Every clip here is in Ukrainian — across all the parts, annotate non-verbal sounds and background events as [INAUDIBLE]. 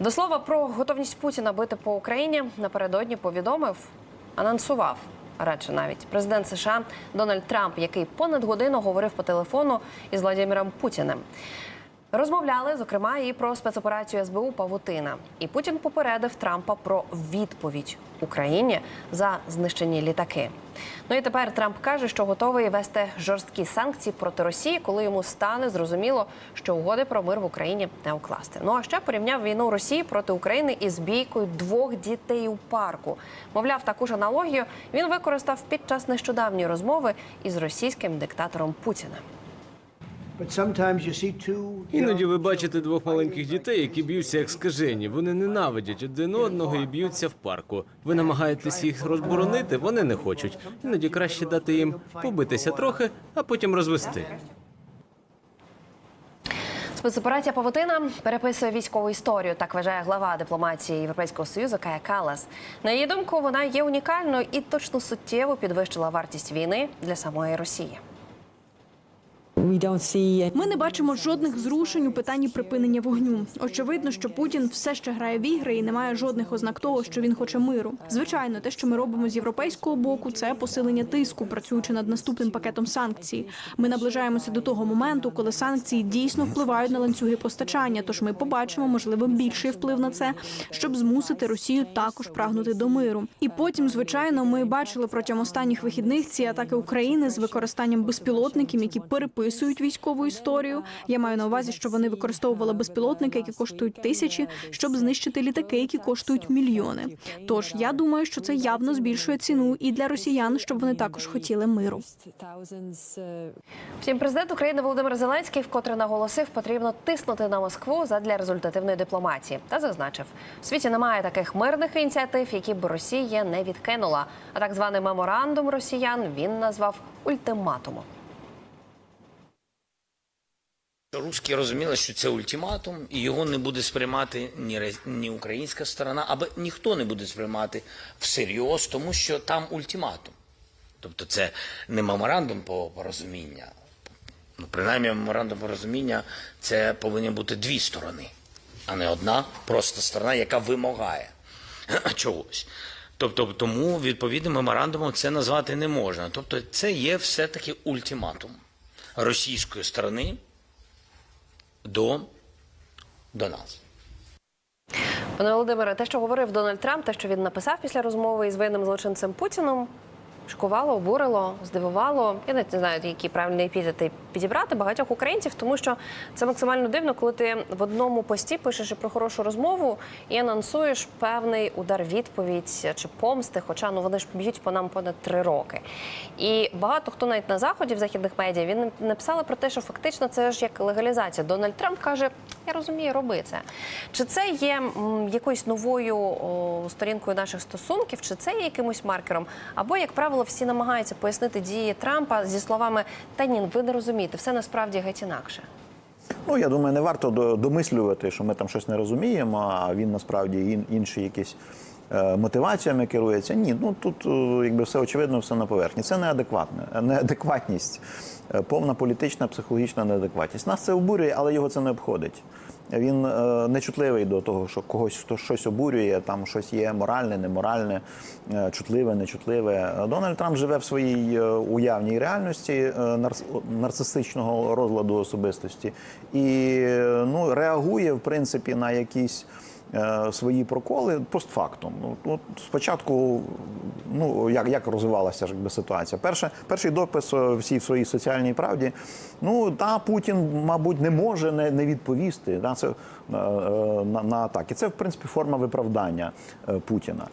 До слова про готовність Путіна бити по Україні напередодні повідомив, анонсував радше навіть президент США Дональд Трамп, який понад годину говорив по телефону із Владимиром Путіним. Розмовляли зокрема і про спецоперацію СБУ Павутина. І Путін попередив Трампа про відповідь Україні за знищені літаки. Ну і тепер Трамп каже, що готовий вести жорсткі санкції проти Росії, коли йому стане зрозуміло, що угоди про мир в Україні не укласти. Ну а ще порівняв війну Росії проти України із бійкою двох дітей у парку. Мовляв, таку ж аналогію він використав під час нещодавньої розмови із російським диктатором Путіним. Іноді ви бачите двох маленьких дітей, які б'ються як скажені. Вони ненавидять один одного і б'ються в парку. Ви намагаєтесь їх розборонити, вони не хочуть. Іноді краще дати їм побитися трохи, а потім розвести. Спецоперація Павутина переписує військову історію. Так вважає глава дипломатії Європейського союзу Кая Калас. На її думку, вона є унікальною і точно суттєво підвищила вартість війни для самої Росії. Ми не бачимо жодних зрушень у питанні припинення вогню. Очевидно, що Путін все ще грає в ігри і не має жодних ознак того, що він хоче миру. Звичайно, те, що ми робимо з європейського боку, це посилення тиску, працюючи над наступним пакетом санкцій. Ми наближаємося до того моменту, коли санкції дійсно впливають на ланцюги постачання. Тож ми побачимо, можливо, більший вплив на це, щоб змусити Росію також прагнути до миру. І потім, звичайно, ми бачили протягом останніх вихідних ці атаки України з використанням безпілотників, які переписують військову історію. Я маю на увазі, що вони використовували безпілотники, які коштують тисячі, щоб знищити літаки, які коштують мільйони. Тож я думаю, що це явно збільшує ціну і для росіян, щоб вони також хотіли миру. Втім, президент України Володимир Зеленський вкотре наголосив, потрібно тиснути на Москву задля результативної дипломатії та зазначив, в світі немає таких мирних ініціатив, які б Росія не відкинула. А так званий меморандум росіян він назвав ультиматумом. Руські розуміли, що це ультиматум, і його не буде сприймати ні, ні українська сторона, або ніхто не буде сприймати всерйоз, тому що там ультиматум. Тобто це не меморандум по порозуміння. Ну, принаймні, меморандум порозуміння це повинні бути дві сторони, а не одна просто сторона, яка вимагає [CLEARS THROAT] чогось. Тобто, тому відповідним меморандумом це назвати не можна. Тобто, це є все-таки ультиматум російської сторони до, до нас. Пане Володимире, те, що говорив Дональд Трамп, те, що він написав після розмови із винним злочинцем Путіном, шокувало, обурило, здивувало. Я навіть не знаю, які правильні епітети підібрати багатьох українців, тому що це максимально дивно, коли ти в одному пості пишеш про хорошу розмову і анонсуєш певний удар відповідь чи помсти. Хоча ну вони ж б'ють по нам понад три роки. І багато хто навіть на заході в західних медіа він написали про те, що фактично це ж як легалізація. Дональд Трамп каже: Я розумію, роби це. Чи це є якоюсь новою о, сторінкою наших стосунків, чи це є якимось маркером? Або, як правило, всі намагаються пояснити дії Трампа зі словами Та ні, ви не розумієте, все насправді геть інакше. Ну, я думаю, не варто домислювати, що ми там щось не розуміємо, а він насправді ін- інші якісь е, мотиваціями керується. Ні, ну тут е, якби все очевидно, все на поверхні. Це неадекватне, неадекватність, е, повна політична, психологічна неадекватність. Нас це обурює, але його це не обходить. Він е, нечутливий до того, що когось хто щось обурює, там щось є моральне, неморальне, е, чутливе, нечутливе. Дональд Трамп живе в своїй е, уявній реальності нарцистичного розладу особистості і ну, реагує в принципі на якісь. Е, Свої проколи постфактум. Ну, спочатку, ну як, як розвивалася ж, якби, ситуація? Перше, перший допис е, всій своїй соціальній правді. Ну та Путін, мабуть, не може не, не відповісти на це е, на, на атаки. Це в принципі форма виправдання Путіна.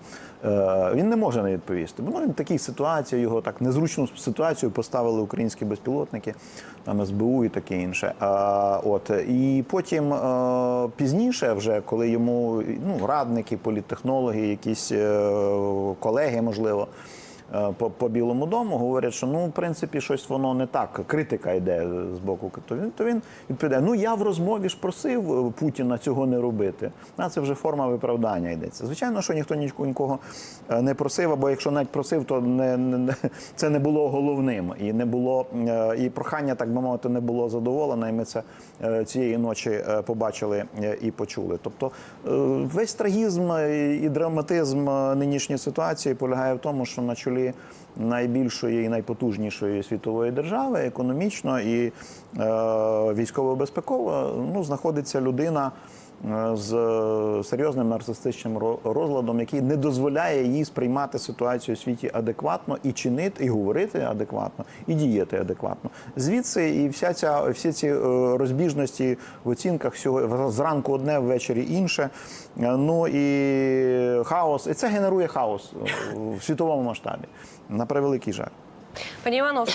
Він не може не відповісти. Бо ну, в такій ситуації його так незручну ситуацію поставили українські безпілотники, там СБУ і таке інше. А, от і потім пізніше, вже коли йому ну радники, політтехнологи, якісь е, колеги, можливо. Е, по, по Білому дому, говорять, що ну, в принципі, щось воно не так. Критика йде з боку. То він, то він відповідає: ну я в розмові ж просив е, Путіна цього не робити. А це вже форма виправдання йдеться. Звичайно, що ніхто нікого е, не просив, або якщо навіть просив, то не, не, це не було головним. І не було і прохання, так би мовити, не було задоволено. І ми це цієї ночі побачили і почули. Тобто весь трагізм і драматизм нинішньої ситуації полягає в тому, що на чолі найбільшої і найпотужнішої світової держави, економічно і е, військово-безпеково, ну, знаходиться людина з е, серйозним нарцистичним ро- розладом, який не дозволяє їй сприймати ситуацію у світі адекватно і чинити, і говорити адекватно, і діяти адекватно. Звідси і вся ця всі ці е, розбіжності в оцінках всього зранку одне, ввечері інше. Е, Ну і хаос, і це генерує хаос е, в світовому масштабі. На превеликий жаль. Пані Івано,